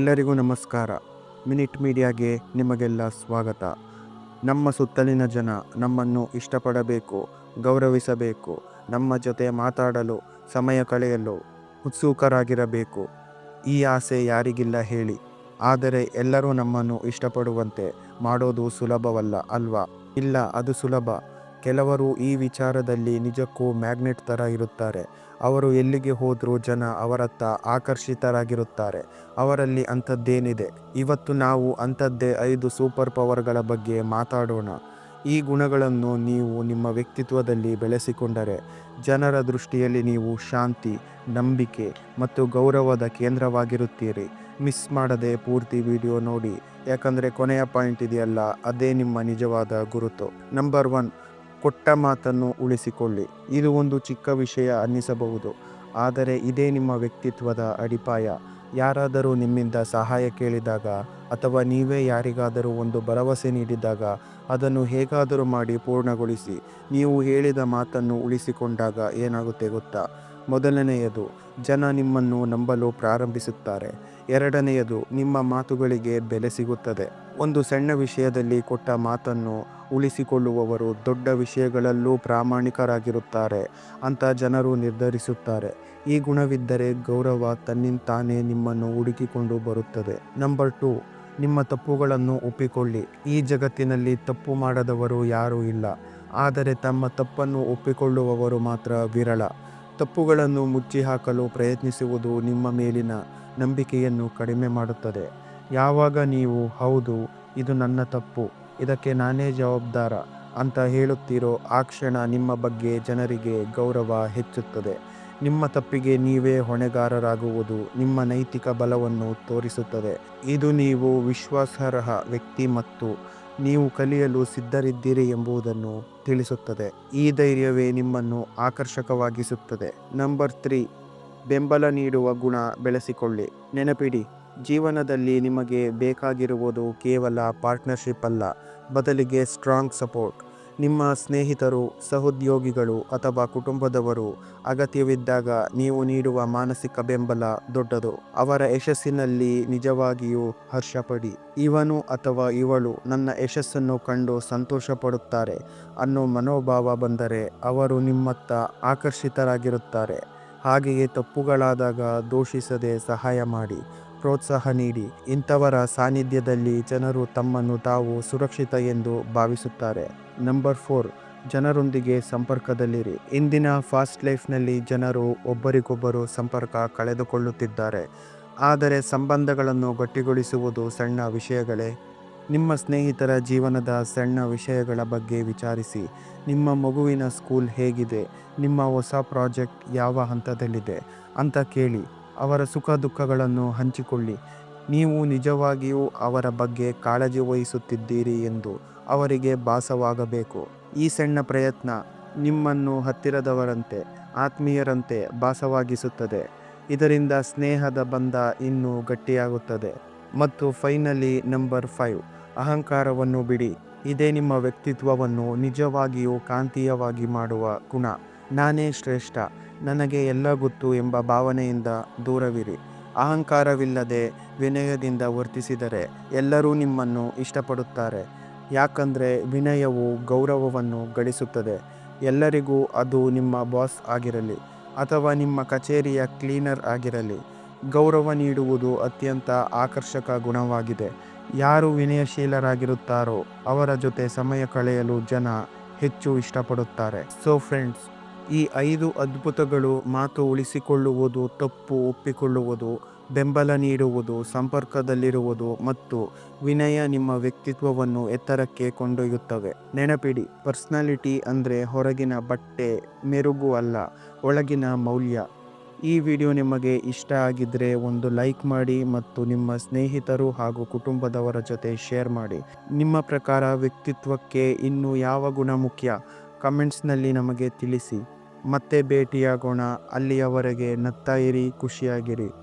ಎಲ್ಲರಿಗೂ ನಮಸ್ಕಾರ. ಮಿನಿಟ್ ಮೀಡಿಯಾಗೆ ನಿಮಗೆಲ್ಲ ಸ್ವಾಗತ. ನಮ್ಮ ಸುತ್ತಲಿನ ಜನ ನಮ್ಮನ್ನು ಇಷ್ಟಪಡಬೇಕು, ಗೌರವಿಸಬೇಕು, ನಮ್ಮ ಜೊತೆ ಮಾತಾಡಲು ಸಮಯ ಕಳೆಯಲು ಉತ್ಸುಕರಾಗಿರಬೇಕು. ಈ ಆಸೆ ಯಾರಿಗಿಲ್ಲ ಹೇಳಿ. ಆದರೆ ಎಲ್ಲರೂ ನಮ್ಮನ್ನು ಇಷ್ಟಪಡುವಂತೆ ಮಾಡೋದು ಸುಲಭವಲ್ಲ ಅಲ್ವಾ? ಇಲ್ಲ, ಅದು ಸುಲಭ. ಕೆಲವರು ಈ ವಿಚಾರದಲ್ಲಿ ನಿಜಕ್ಕೂ ಮ್ಯಾಗ್ನೆಟ್ ಥರ ಇರುತ್ತಾರೆ. ಅವರು ಎಲ್ಲಿಗೆ ಹೋದರೂ ಜನ ಅವರತ್ತ ಆಕರ್ಷಿತರಾಗಿರುತ್ತಾರೆ. ಅವರಲ್ಲಿ ಅಂಥದ್ದೇನಿದೆ? ಇವತ್ತು ನಾವು ಅಂಥದ್ದೇ ಐದು ಸೂಪರ್ ಪವರ್ಗಳ ಬಗ್ಗೆ ಮಾತಾಡೋಣ. ಈ ಗುಣಗಳನ್ನು ನೀವು ನಿಮ್ಮ ವ್ಯಕ್ತಿತ್ವದಲ್ಲಿ ಬೆಳೆಸಿಕೊಂಡರೆ ಜನರ ದೃಷ್ಟಿಯಲ್ಲಿ ನೀವು ಶಾಂತಿ, ನಂಬಿಕೆ ಮತ್ತು ಗೌರವದ ಕೇಂದ್ರವಾಗಿರುತ್ತೀರಿ. ಮಿಸ್ ಮಾಡದೆ ಪೂರ್ತಿ ವಿಡಿಯೋ ನೋಡಿ. ಯಾಕಂದರೆ ಕೊನೆಯ ಪಾಯಿಂಟ್ ಇದೆಯಲ್ಲ, ಅದೇ ನಿಮ್ಮ ನಿಜವಾದ ಗುರುತು. ನಂಬರ್ ಒನ್ ಕೊಟ್ಟ ಮಾತನ್ನು ಉಳಿಸಿಕೊಳ್ಳಿ. ಇದು ಒಂದು ಚಿಕ್ಕ ವಿಷಯ ಅನ್ನಿಸಬಹುದು. ಆದರೆ ಇದೇ ನಿಮ್ಮ ವ್ಯಕ್ತಿತ್ವದ ಅಡಿಪಾಯ. ಯಾರಾದರೂ ನಿಮ್ಮಿಂದ ಸಹಾಯ ಕೇಳಿದಾಗ ಅಥವಾ ನೀವೇ ಯಾರಿಗಾದರೂ ಒಂದು ಭರವಸೆ ನೀಡಿದಾಗ ಅದನ್ನು ಹೇಗಾದರೂ ಮಾಡಿ ಪೂರ್ಣಗೊಳಿಸಿ. ನೀವು ಹೇಳಿದ ಮಾತನ್ನು ಉಳಿಸಿಕೊಂಡಾಗ ಏನಾಗುತ್ತೆ ಗೊತ್ತಾ? ಮೊದಲನೆಯದು, ಜನ ನಿಮ್ಮನ್ನು ನಂಬಲು ಪ್ರಾರಂಭಿಸುತ್ತಾರೆ. ಎರಡನೆಯದು, ನಿಮ್ಮ ಮಾತುಗಳಿಗೆ ಬೆಲೆ ಸಿಗುತ್ತದೆ. ಒಂದು ಸಣ್ಣ ವಿಷಯದಲ್ಲಿ ಕೊಟ್ಟ ಮಾತನ್ನು ಉಳಿಸಿಕೊಳ್ಳುವವರು ದೊಡ್ಡ ವಿಷಯಗಳಲ್ಲೂ ಪ್ರಾಮಾಣಿಕರಾಗಿರುತ್ತಾರೆ ಅಂತ ಜನರು ನಿರ್ಧರಿಸುತ್ತಾರೆ. ಈ ಗುಣವಿದ್ದರೆ ಗೌರವ ತನ್ನಿಂತಾನೇ ನಿಮ್ಮನ್ನು ಹುಡುಕಿಕೊಂಡು ಬರುತ್ತದೆ. ನಂಬರ್ ಟು, ನಿಮ್ಮ ತಪ್ಪುಗಳನ್ನು ಒಪ್ಪಿಕೊಳ್ಳಿ. ಈ ಜಗತ್ತಿನಲ್ಲಿ ತಪ್ಪು ಮಾಡದವರು ಯಾರೂ ಇಲ್ಲ, ಆದರೆ ತಮ್ಮ ತಪ್ಪನ್ನು ಒಪ್ಪಿಕೊಳ್ಳುವವರು ಮಾತ್ರ ವಿರಳ. ತಪ್ಪುಗಳನ್ನು ಮುಚ್ಚಿ ಹಾಕಲು ಪ್ರಯತ್ನಿಸುವುದು ನಿಮ್ಮ ಮೇಲಿನ ನಂಬಿಕೆಯನ್ನು ಕಡಿಮೆ ಮಾಡುತ್ತದೆ. ಯಾವಾಗ ನೀವು, ಹೌದು, ಇದು ನನ್ನ ತಪ್ಪು, ಇದಕ್ಕೆ ನಾನೇ ಜವಾಬ್ದಾರ ಅಂತ ಹೇಳುತ್ತೀರೋ, ಆ ಕ್ಷಣ ನಿಮ್ಮ ಬಗ್ಗೆ ಜನರಿಗೆ ಗೌರವ ಹೆಚ್ಚುತ್ತದೆ. ನಿಮ್ಮ ತಪ್ಪಿಗೆ ನೀವೇ ಹೊಣೆಗಾರರಾಗುವುದು ನಿಮ್ಮ ನೈತಿಕ ಬಲವನ್ನು ತೋರಿಸುತ್ತದೆ. ಇದು ನೀವು ವಿಶ್ವಾಸಾರ್ಹ ವ್ಯಕ್ತಿ ಮತ್ತು ನೀವು ಕಲಿಯಲು ಸಿದ್ಧರಿದ್ದೀರಿ ಎಂಬುದನ್ನು ತಿಳಿಸುತ್ತದೆ. ಈ ಧೈರ್ಯವೇ ನಿಮ್ಮನ್ನು ಆಕರ್ಷಕವಾಗಿಸುತ್ತದೆ. ನಂಬರ್ ತ್ರೀ, ಬೆಂಬಲ ನೀಡುವ ಗುಣ ಬೆಳೆಸಿಕೊಳ್ಳಿ. ನೆನಪಿಡಿ, ಜೀವನದಲ್ಲಿ ನಿಮಗೆ ಬೇಕಾಗಿರುವುದು ಕೇವಲ ಪಾರ್ಟ್ನರ್ಶಿಪ್ ಅಲ್ಲ, ಬದಲಿಗೆ ಸ್ಟ್ರಾಂಗ್ ಸಪೋರ್ಟ್. ನಿಮ್ಮ ಸ್ನೇಹಿತರು, ಸಹೋದ್ಯೋಗಿಗಳು ಅಥವಾ ಕುಟುಂಬದವರು ಅಗತ್ಯವಿದ್ದಾಗ ನೀವು ನೀಡುವ ಮಾನಸಿಕ ಬೆಂಬಲ ದೊಡ್ಡದು. ಅವರ ಯಶಸ್ಸಿನಲ್ಲಿ ನಿಜವಾಗಿಯೂ ಹರ್ಷಪಡಿ. ಇವನು ಅಥವಾ ಇವಳು ನನ್ನ ಯಶಸ್ಸನ್ನು ಕಂಡು ಸಂತೋಷ ಪಡುತ್ತಾರೆ ಅನ್ನೋ ಮನೋಭಾವ ಬಂದರೆ ಅವರು ನಿಮ್ಮತ್ತ ಆಕರ್ಷಿತರಾಗಿರುತ್ತಾರೆ. ಹಾಗೆಯೇ ತಪ್ಪುಗಳಾದಾಗ ದೋಷಿಸದೆ ಸಹಾಯ ಮಾಡಿ. ಪ್ರೋತ್ಸಾಹ ನೀಡಿ. ಇಂಥವರ ಸಾನ್ನಿಧ್ಯದಲ್ಲಿ ಜನರು ತಮ್ಮನ್ನು ತಾವು ಸುರಕ್ಷಿತ ಎಂದು ಭಾವಿಸುತ್ತಾರೆ. ನಂಬರ್ ಫೋರ್, ಜನರೊಂದಿಗೆ ಸಂಪರ್ಕದಲ್ಲಿರಿ. ಇಂದಿನ ಫಾಸ್ಟ್ ಲೈಫ್ನಲ್ಲಿ ಜನರು ಒಬ್ಬರಿಗೊಬ್ಬರು ಸಂಪರ್ಕ ಕಳೆದುಕೊಳ್ಳುತ್ತಿದ್ದಾರೆ. ಆದರೆ ಸಂಬಂಧಗಳನ್ನು ಗಟ್ಟಿಗೊಳಿಸುವುದು ಸಣ್ಣ ವಿಷಯಗಳೇ. ನಿಮ್ಮ ಸ್ನೇಹಿತರ ಜೀವನದ ಸಣ್ಣ ವಿಷಯಗಳ ಬಗ್ಗೆ ವಿಚಾರಿಸಿ. ನಿಮ್ಮ ಮಗುವಿನ ಸ್ಕೂಲ್ ಹೇಗಿದೆ? ನಿಮ್ಮ ಹೊಸ ಪ್ರಾಜೆಕ್ಟ್ ಯಾವ ಹಂತದಲ್ಲಿದೆ? ಅಂತ ಕೇಳಿ. ಅವರ ಸುಖ ದುಃಖಗಳನ್ನು ಹಂಚಿಕೊಳ್ಳಿ. ನೀವು ನಿಜವಾಗಿಯೂ ಅವರ ಬಗ್ಗೆ ಕಾಳಜಿ ವಹಿಸುತ್ತಿದ್ದೀರಿ ಎಂದು ಅವರಿಗೆ ಭಾಸವಾಗಬೇಕು. ಈ ಸಣ್ಣ ಪ್ರಯತ್ನ ನಿಮ್ಮನ್ನು ಹತ್ತಿರದವರಂತೆ, ಆತ್ಮೀಯರಂತೆ ಭಾಸವಾಗಿಸುತ್ತದೆ. ಇದರಿಂದ ಸ್ನೇಹದ ಬಂಧ ಇನ್ನೂ ಗಟ್ಟಿಯಾಗುತ್ತದೆ. ಮತ್ತು ಫೈನಲಿ ನಂಬರ್ ಫೈವ್, ಅಹಂಕಾರವನ್ನು ಬಿಡಿ. ಇದೇ ನಿಮ್ಮ ವ್ಯಕ್ತಿತ್ವವನ್ನು ನಿಜವಾಗಿಯೂ ಕಾಂತೀಯವಾಗಿ ಮಾಡುವ ಗುಣ. ನಾನೇ ಶ್ರೇಷ್ಠ, ನನಗೆ ಎಲ್ಲ ಗೊತ್ತು ಎಂಬ ಭಾವನೆಯಿಂದ ದೂರವಿರಿ. ಅಹಂಕಾರವಿಲ್ಲದೆ ವಿನಯದಿಂದ ವರ್ತಿಸಿದರೆ ಎಲ್ಲರೂ ನಿಮ್ಮನ್ನು ಇಷ್ಟಪಡುತ್ತಾರೆ. ಯಾಕಂದರೆ ವಿನಯವು ಗೌರವವನ್ನು ಗಳಿಸುತ್ತದೆ. ಎಲ್ಲರಿಗೂ ಅದು ನಿಮ್ಮ ಬಾಸ್ ಆಗಿರಲಿ ಅಥವಾ ನಿಮ್ಮ ಕಚೇರಿಯ ಕ್ಲೀನರ್ ಆಗಿರಲಿ, ಗೌರವ ನೀಡುವುದು ಅತ್ಯಂತ ಆಕರ್ಷಕ ಗುಣವಾಗಿದೆ. ಯಾರು ವಿನಯಶೀಲರಾಗಿರುತ್ತಾರೋ ಅವರ ಜೊತೆ ಸಮಯ ಕಳೆಯಲು ಜನ ಹೆಚ್ಚು ಇಷ್ಟಪಡುತ್ತಾರೆ. ಸೊ ಫ್ರೆಂಡ್ಸ್ ಈ ಐದು ಅದ್ಭುತಗಳು ಮಾತು ಉಳಿಸಿಕೊಳ್ಳುವುದು, ತಪ್ಪು ಒಪ್ಪಿಕೊಳ್ಳುವುದು, ಬೆಂಬಲ ನೀಡುವುದು, ಸಂಪರ್ಕದಲ್ಲಿರುವುದು ಮತ್ತು ವಿನಯ ನಿಮ್ಮ ವ್ಯಕ್ತಿತ್ವವನ್ನು ಎತ್ತರಕ್ಕೆ ಕೊಂಡೊಯ್ಯುತ್ತವೆ. ನೆನಪಿಡಿ, ಪರ್ಸ್ನಾಲಿಟಿ ಅಂದರೆ ಹೊರಗಿನ ಬಟ್ಟೆ, ಮೆರುಗು ಅಲ್ಲ, ಒಳಗಿನ ಮೌಲ್ಯ. ಈ ವಿಡಿಯೋ ನಿಮಗೆ ಇಷ್ಟ ಆಗಿದ್ದರೆ ಒಂದು ಲೈಕ್ ಮಾಡಿ ಮತ್ತು ನಿಮ್ಮ ಸ್ನೇಹಿತರು ಹಾಗೂ ಕುಟುಂಬದವರ ಜೊತೆ ಶೇರ್ ಮಾಡಿ. ನಿಮ್ಮ ಪ್ರಕಾರ ವ್ಯಕ್ತಿತ್ವಕ್ಕೆ ಇನ್ನು ಯಾವ ಗುಣ ಮುಖ್ಯ? ಕಮೆಂಟ್ಸ್ನಲ್ಲಿ ನಮಗೆ ತಿಳಿಸಿ. ಮತ್ತೆ ಭೇಟಿಯಾಗೋಣ. ಅಲ್ಲಿಯವರೆಗೆ ನಗ್ತಾ ಇರಿ ಖುಷಿಯಾಗಿರಿ.